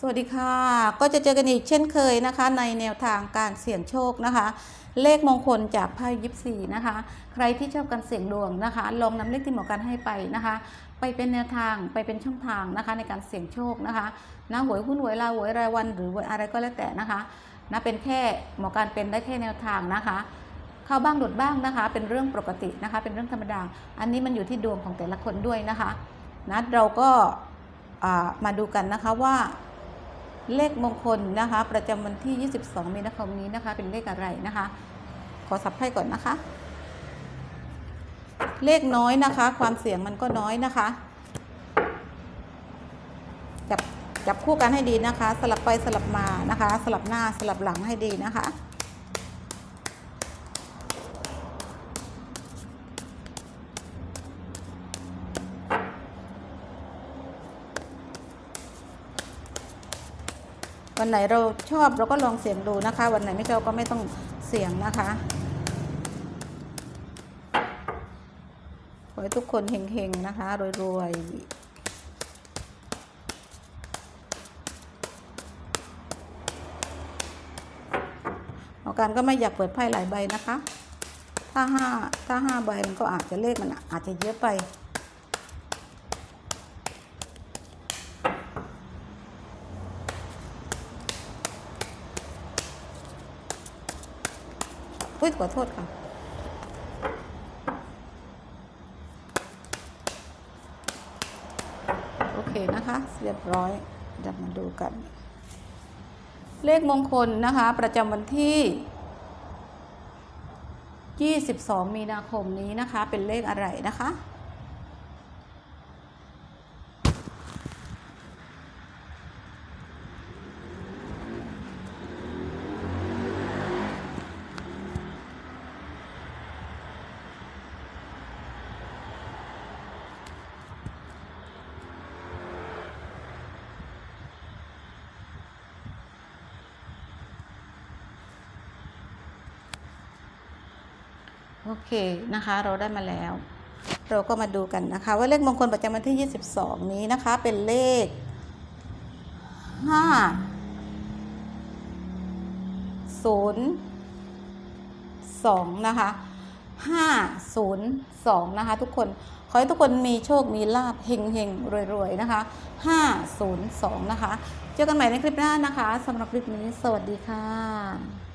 สวัสดีค่ะ ก็จะเจอกันอีกเช่นเคยนะคะ ในแนวทางการเสี่ยงโชคนะคะ เลขมงคลจากไพ่ยิปซีนะคะ ใครที่ชอบการเสี่ยงดวงนะคะ ลองนำเลขที่หมอการให้ไปนะคะ ไปเป็นแนวทางไปเป็นช่องทางนะคะ ในการเสี่ยงโชคนะคะนะหวยหุ้นหวยลาวหวยรายวันหรือหวยอะไรก็แล้วแต่นะคะนะเป็นแค่หมอการเป็นได้แค่แนวทางนะคะเข้าบ้างหลุดบ้างนะคะ เป็นเรื่องปกตินะคะ เป็นเรื่องธรรมดา อันนี้มันอยู่ที่ดวงของแต่ละคนด้วยนะคะนะเราก็มาดูกันนะคะว่า เลขมงคลนะคะ ประจำวันที่ 22 มีนาคมนี้นะคะ เป็นเลขอะไรนะคะ ขอสับไพ่ก่อนนะคะ เลขน้อยนะคะ ความเสี่ยงมันก็น้อยนะคะ จับจับคู่กันให้ดีนะคะ สลับไปสลับมานะคะ สลับหน้าสลับหลังให้ดีนะคะ วันไหนเราชอบเราก็ลองเสี่ยงดูนะคะ วันไหนไม่ชอบก็ไม่ต้องเสี่ยงนะคะขอให้ทุกคนเฮงๆนะคะรวยๆหมอการก็ไม่อยากเปิดไพ่หลายใบนะคะ ถ้าห้าถ้าห้าใบมันก็อาจจะเลขมันอาจจะเยอะไป อุ้ยขอโทษค่ะโอเคนะคะ เรียบร้อยเดี๋ยวมาดูกัน เลขมงคลนะคะ ประจำวันที่ 22 มีนาคมนี้นะคะ เป็นเลขอะไรนะคะ โอเคนะคะ เราได้มาแล้ว เราก็มาดูกันนะคะ ว่าเลขมงคลประจำวันที่ 22 นี้นะคะ เป็นเลข 5 0 2 นะคะ 502 นะคะ ทุกคนขอให้ทุกคนมีโชค มีลาภเฮงเฮงรวยๆ นะคะ 502 นะคะ เจอกันใหม่ในคลิปหน้านะคะสำหรับคลิปนี้ สวัสดีค่ะ